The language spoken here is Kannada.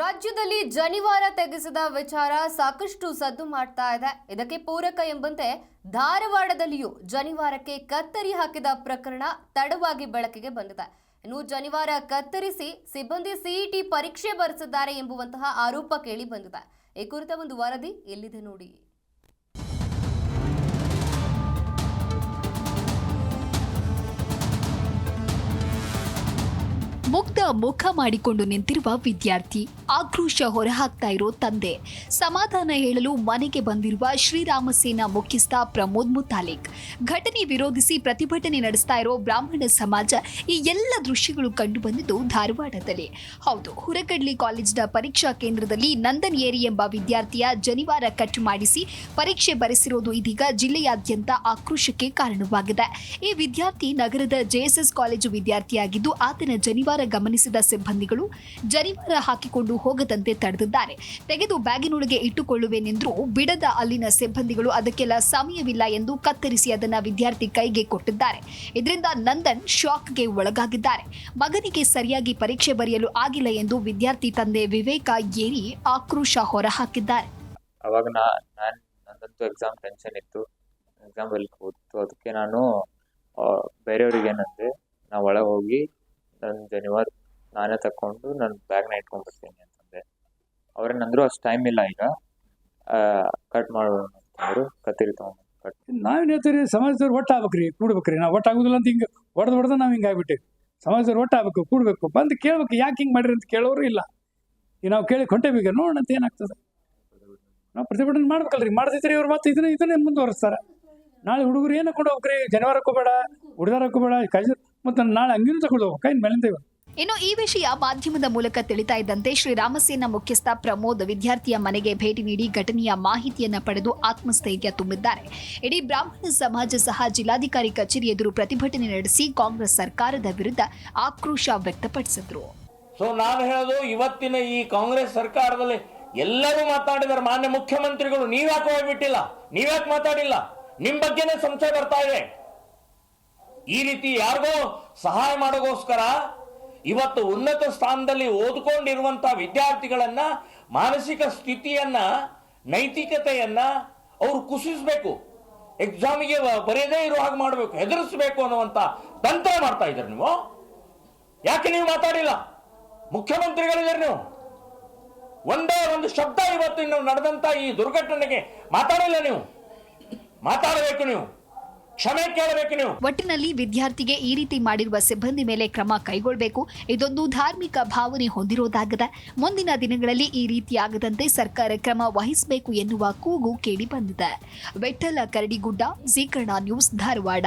ರಾಜ್ಯದಲ್ಲಿ ಜನಿವಾರ ತೆಗೆಸಿದ ವಿಚಾರ ಸಾಕಷ್ಟು ಸದ್ದು ಮಾಡ್ತಾ ಇದೆ. ಇದಕ್ಕೆ ಪೂರಕ ಎಂಬಂತೆ ಧಾರವಾಡದಲ್ಲಿಯೂ ಜನಿವಾರಕ್ಕೆ ಕತ್ತರಿ ಹಾಕಿದ ಪ್ರಕರಣ ತಡವಾಗಿ ಬೆಳಕಿಗೆ ಬಂದಿದೆ. ಇನ್ನು ಜನಿವಾರ ಕತ್ತರಿಸಿ ಸಿಬ್ಬಂದಿ ಸಿಇಟಿ ಪರೀಕ್ಷೆ ಬರೆಸಿದ್ದಾರೆ ಎಂಬುವಂತಹ ಆರೋಪ ಕೇಳಿ ಬಂದಿದೆ. ಈ ಕುರಿತ ಒಂದು ವರದಿ ಎಲ್ಲಿದೆ ನೋಡಿ. ಮುಗ್ಧ ಮುಖ ಮಾಡಿಕೊಂಡು ನಿಂತಿರುವ ವಿದ್ಯಾರ್ಥಿ. ಆಕ್ರೋಶ ಹೊರಹಾಕ್ತಾ ಇರೋ ತಂದೆ. ಸಮಾಧಾನ ಹೇಳಲು ಮನೆಗೆ ಬಂದಿರುವ ಶ್ರೀರಾಮ ಸೇನಾ ಮುಖ್ಯಸ್ಥ ಪ್ರಮೋದ್ ಮುತಾಲಿಕ್. ಘಟನೆ ವಿರೋಧಿಸಿ ಪ್ರತಿಭಟನೆ ನಡೆಸ್ತಾ ಇರೋ ಬ್ರಾಹ್ಮಣ ಸಮಾಜ ಈ ಎಲ್ಲ ದೃಶ್ಯಗಳು ಕಂಡು ಬಂದಿದ್ದು ಧಾರವಾಡದಲ್ಲಿ. ಹೌದು ಹುರಕಡ್ಲಿ ಕಾಲೇಜಿನ ಪರೀಕ್ಷಾ ಕೇಂದ್ರದಲ್ಲಿ ನಂದನ್ ಏರಿ ಎಂಬ ವಿದ್ಯಾರ್ಥಿಯ ಜನಿವಾರ ಕಟ್ ಮಾಡಿಸಿ ಪರೀಕ್ಷೆ ಬರೆಸಿರೋದು ಇದೀಗ ಜಿಲ್ಲೆಯಾದ್ಯಂತ ಆಕ್ರೋಶಕ್ಕೆ ಕಾರಣವಾಗಿದೆ. ಈ ವಿದ್ಯಾರ್ಥಿ ನಗರದ ಜೆಎಸ್ಎಸ್ ಕಾಲೇಜು ವಿದ್ಯಾರ್ಥಿಯಾಗಿದ್ದು ಆತನ ಜನಿವಾರ ಗಮನಿಸಿದ ಸಿಬ್ಬಂದಿಗಳು ಜರಿವಾರ ಹಾಕಿಕೊಂಡು ಹೋಗದಂತೆ ತಡೆದಿದ್ದಾರೆ. ತೆಗೆದು ಬ್ಯಾಗಿನೊಳಗೆ ಇಟ್ಟುಕೊಳ್ಳುವೆನೆಂದ್ರೂ ಬಿಡದ ಅಲ್ಲಿನ ಸಿಬ್ಬಂದಿಗಳು ಅದಕ್ಕೆಲ್ಲ ಸಮಯವಿಲ್ಲ ಎಂದು ಕತ್ತರಿಸಿ ಅದನ್ನ ವಿದ್ಯಾರ್ಥಿ ಕೈಗೆ ಕೊಟ್ಟಿದ್ದಾರೆ. ಇದರಿಂದ ನಂದನ್ ಶಾಕ್ಗೆ ಒಳಗಾಗಿದ್ದಾರೆ. ಮಗನಿಗೆ ಸರಿಯಾಗಿ ಪರೀಕ್ಷೆ ಬರೆಯಲು ಆಗಿಲ್ಲ ಎಂದು ವಿದ್ಯಾರ್ಥಿ ತಂದೆ ವಿವೇಕ ಏರಿ ಆಕ್ರೋಶ ಹೊರಹಾಕಿದ್ದಾರೆ. ಅವಾಗ ನಂದಂತೂ ಎಕ್ಸಾಮ್ ಟೆನ್ಷನ್ ಇತ್ತು. ಎಕ್ಸಾಮ್ ಅದಕ್ಕೆ ನಾನು ಬೇರೆಯವ್ರಿಗೆ ಏನಂದ್ರೆ ನಾವು ಒಳಗೆ ಹೋಗಿ ನನ್ನ ಜನಿವಾರ ನಾನೇ ತಕೊಂಡು ನನ್ನ ಬ್ಯಾಗ್ನ ಇಟ್ಕೊಂಡು ಬರ್ತೀನಿ ಅಂತಂದೆ. ಅವ್ರೇನಂದ್ರು ಅಷ್ಟು ಟೈಮ್ ಇಲ್ಲ ಈಗ. ಕಟ್ ಮಾಡೋಣ ಅಂತಂದ್ರು ಕತ್ತಿರಿ ತೊಗೊಂಡು ಕಟ್ ನಾವೇನು ಹೇಳ್ತೀವಿ ಸಮಾಜದವ್ರು ಒಟ್ಟು ಆಗ್ಬೇಕ್ರಿ ಕೂಡ್ಬೇಕ್ರಿ. ನಾವು ಒಟ್ಟಾಗೋದಿಲ್ಲ ಅಂತ ಹಿಂಗೆ ಹೊಡೆದು ಹೊಡೆದು ನಾವು ಹಿಂಗೆ ಆಗ್ಬಿಟ್ಟಿವಿ ಸಮಾಜದವ್ರು ಒಟ್ಟು ಆಗ್ಬೇಕು ಕೂಡ್ಬೇಕು. ಬಂದು ಕೇಳ್ಬೇಕು, ಯಾಕೆ ಹಿಂಗೆ ಮಾಡಿರಿ ಅಂತ ಕೇಳೋರು ಇಲ್ಲ. ಈಗ ನಾವು ಕೇಳಿ ನೋಡೋಣ ಅಂತ ಏನಾಗ್ತದೆ. ನಾವು ಪ್ರತಿಭಟನೆ ಮಾಡ್ಬೇಕಲ್ರಿ. ಮಾಡ್ತಿದ್ರಿ ಇವ್ರು ಮತ್ತೆ ಇದನ್ನ, ಇದನ್ನೇ ಮುಂದುವರಿಸ್ತಾರೆ. ನಾಳೆ ಹುಡುಗರು ಏನು ಕೊಂಡು ಹೋಗ್ರಿ ಬೇಡ, ಹುಡುಗರಕ್ಕೂ ಬೇಡ ಕಜ ಮತ್ತು ನಾಳೆ ಅಂಗಿನೂ ತಗೊಂಡು ಇನ್ನು ಮೇಲಿಂದ ಇವ ಇನ್ನು ಈ ವಿಷಯ ಮಾಧ್ಯಮದ ಮೂಲಕ ತಿಳಿತಾ ಇದ್ದಂತೆ ಶ್ರೀರಾಮಸೇನಾ ಮುಖ್ಯಸ್ಥ ಪ್ರಮೋದ್ ವಿದ್ಯಾರ್ಥಿಯ ಮನೆಗೆ ಭೇಟಿ ನೀಡಿ ಘಟನೆಯ ಮಾಹಿತಿಯನ್ನ ಪಡೆದು ಆತ್ಮಸ್ಥೈರ್ಯ ತುಂಬಿದ್ದಾರೆ. ಇಡೀ ಬ್ರಾಹ್ಮಣ ಸಮಾಜ ಸಹ ಜಿಲ್ಲಾಧಿಕಾರಿ ಕಚೇರಿ ಎದುರು ಪ್ರತಿಭಟನೆ ನಡೆಸಿ ಕಾಂಗ್ರೆಸ್ ಸರ್ಕಾರದ ವಿರುದ್ಧ ಆಕ್ರೋಶ ವ್ಯಕ್ತಪಡಿಸಿದ್ರು. ಸೊ ನಾನು ಹೇಳೋದು ಇವತ್ತಿನ ಈ ಕಾಂಗ್ರೆಸ್ ಸರ್ಕಾರದಲ್ಲಿ ಎಲ್ಲರೂ ಮಾತಾಡಿದಾರೆ ಮಾನ್ಯ ಮುಖ್ಯಮಂತ್ರಿಗಳು ನೀವ್ಯಾಕೆ ಹೋಗ್ಬಿಟ್ಟಿಲ್ಲ? ನೀವ್ಯಾಕೆ ಮಾತಾಡಿಲ್ಲ? ನಿಮ್ ಬಗ್ಗೆನೇ ಸಂಶಯ ಬರ್ತಾ ಇದೆ. ಈ ರೀತಿ ಯಾರಿಗೋ ಸಹಾಯ ಮಾಡೋಗೋಸ್ಕರ ಇವತ್ತು ಉನ್ನತ ಸ್ಥಾನದಲ್ಲಿ ಓದ್ಕೊಂಡಿರುವಂತ ವಿದ್ಯಾರ್ಥಿಗಳನ್ನ ಮಾನಸಿಕ ಸ್ಥಿತಿಯನ್ನ, ನೈತಿಕತೆಯನ್ನ ಅವರು ಕುಸಿಸ್ಬೇಕು. ಎಕ್ಸಾಮಿಗೆ ಬರೆಯದೇ ಇರೋ ಹಾಗೆ ಮಾಡಬೇಕು, ಹೆದರಿಸಬೇಕು ಅನ್ನುವಂತ ತಂತ್ರ ಮಾಡ್ತಾ ಇದ್ರಿ ನೀವು. ಯಾಕೆ ನೀವು ಮಾತಾಡಿಲ್ಲ? ಮುಖ್ಯಮಂತ್ರಿಗಳಿದ್ದಾರೆ ನೀವು. ಒಂದೇ ಒಂದು ಶಬ್ದ ಇವತ್ತು ಇನ್ನು ನಡೆದಂತ ಈ ದುರ್ಘಟನೆಗೆ ಮಾತಾಡಿಲ್ಲ ನೀವು. ಮಾತಾಡಬೇಕು ನೀವು. ಕ್ಷಮೆ ಕೇಳಬೇಕು ನೀವು. ಒಟ್ಟಿನಲ್ಲಿ ವಿದ್ಯಾರ್ಥಿಗೆ ಈ ರೀತಿ ಮಾಡಿರುವ ಸಿಬ್ಬಂದಿ ಮೇಲೆ ಕ್ರಮ ಕೈಗೊಳ್ಳಬೇಕು ಇದೊಂದು ಧಾರ್ಮಿಕ ಭಾವನೆ ಹೊಂದಿರೋದಾಗದ. ಮುಂದಿನ ದಿನಗಳಲ್ಲಿ ಈ ರೀತಿಯಾಗದಂತೆ ಸರ್ಕಾರ ಕ್ರಮ ವಹಿಸಬೇಕು ಎನ್ನುವ ಕೂಗು ಕೇಳಿ ಬಂದಿದೆ. ಬೆಟ್ಟಲ ಕರಡಿಗುಡ್ಡ ಜೀಕರಣ ನ್ಯೂಸ್ ಧಾರವಾಡ.